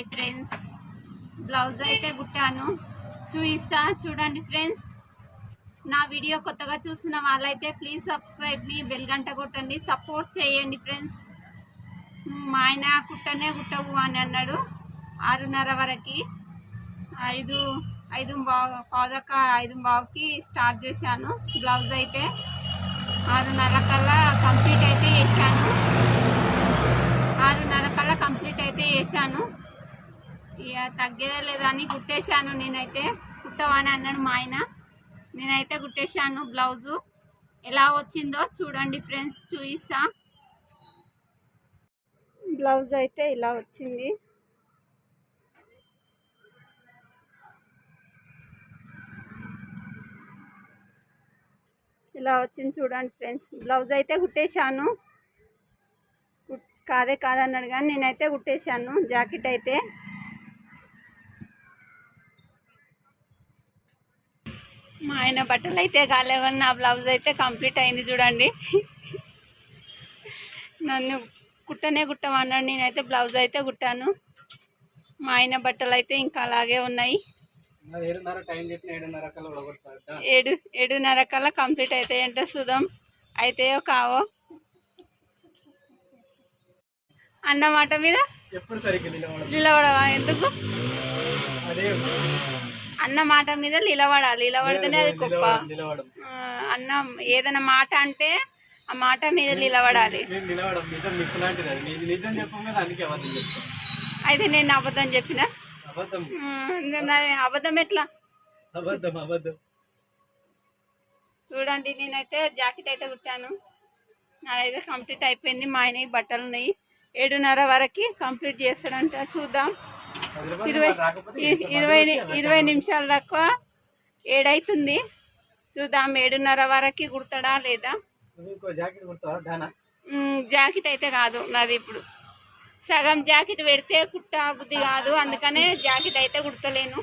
Hi friends. Blouse అయితే కుట్టాను. చూయిస్తా చూడండి friends. నా వీడియో కొత్తగా చూసిన వాళ్ళైతే ప్లీజ్ సబ్స్క్రైబ్ మీ బెల్ గంట కొట్టండి. సపోర్ట్ చేయండి ఫ్రెండ్స్. మా ఆయన కుట్టనే కుట్టవు అని అన్నాడు. ఆరున్నర వరకు ఐదు ఐదు బావు పాదక ఐదు బావుకి స్టార్ట్ చేశాను. బ్లౌజ్ అయితే ఆరున్నర కల్లా కంప్లీట్ అయితే చేశాను. ఆరున్నర కల్లా కంప్లీట్ అయితే చేశాను. ఇక తగ్గేదే లేదని కుట్టేశాను నేనైతే. కుట్టవని అన్నాడు మా ఆయన. నేనైతే కుట్టేశాను బ్లౌజు. ఎలా వచ్చిందో చూడండి ఫ్రెండ్స్ చూపిస్తా. బ్లౌజ్ అయితే ఇలా వచ్చింది. ఇలా వచ్చింది చూడండి ఫ్రెండ్స్. బ్లౌజ్ అయితే కుట్టేశాను. కుట్- కాదే కాదన్నాడు కానీ నేనైతే కుట్టేశాను జాకెట్ అయితే. మా ఆయన బట్టలు అయితే కాలేవని నా బ్లౌజ్ అయితే కంప్లీట్ అయింది చూడండి. నన్ను కుట్టనే కుట్టమన్నాడు నేనైతే బ్లౌజ్ అయితే కుట్టాను. మా ఆయన బట్టలు అయితే ఇంకా అలాగే ఉన్నాయి. ఏడు ఏడున్నర కల్లా కంప్లీట్ అవుతాయి అంటే చూద్దాం అయితాయో కావో అన్నమాట మీద నిలబడవా? ఎందుకు? అదే అన్న మాట మీద నిలబడాలి. నిలబడితేనే అది గొప్ప. అన్న ఏదైనా మాట అంటే ఆ మాట మీద నిలబడాలి. అయితే నేను అబద్ధం చెప్పిన? అబద్ధం. ఎట్లా? చూడండి నేనైతే జాకెట్ అయితే కుట్టాను. నాదైతే కంప్లీట్ అయిపోయింది. మా ఆయన బట్టలు ఉన్నాయి ఏడున్నర వరకు కంప్లీట్ చేస్తాడంట. చూద్దాం. ఇరవై ఇరవై ఇరవై నిమిషాల దాకా ఏడైతుంది. చూద్దాం ఏడున్నర వరకు కుడతాడా లేదా? జాకెట్ అయితే కాదు నాది ఇప్పుడు. సగం జాకెట్ పెడితే కుట్ట బుద్ధి కాదు అందుకనే జాకెట్ అయితే కుడతలేను.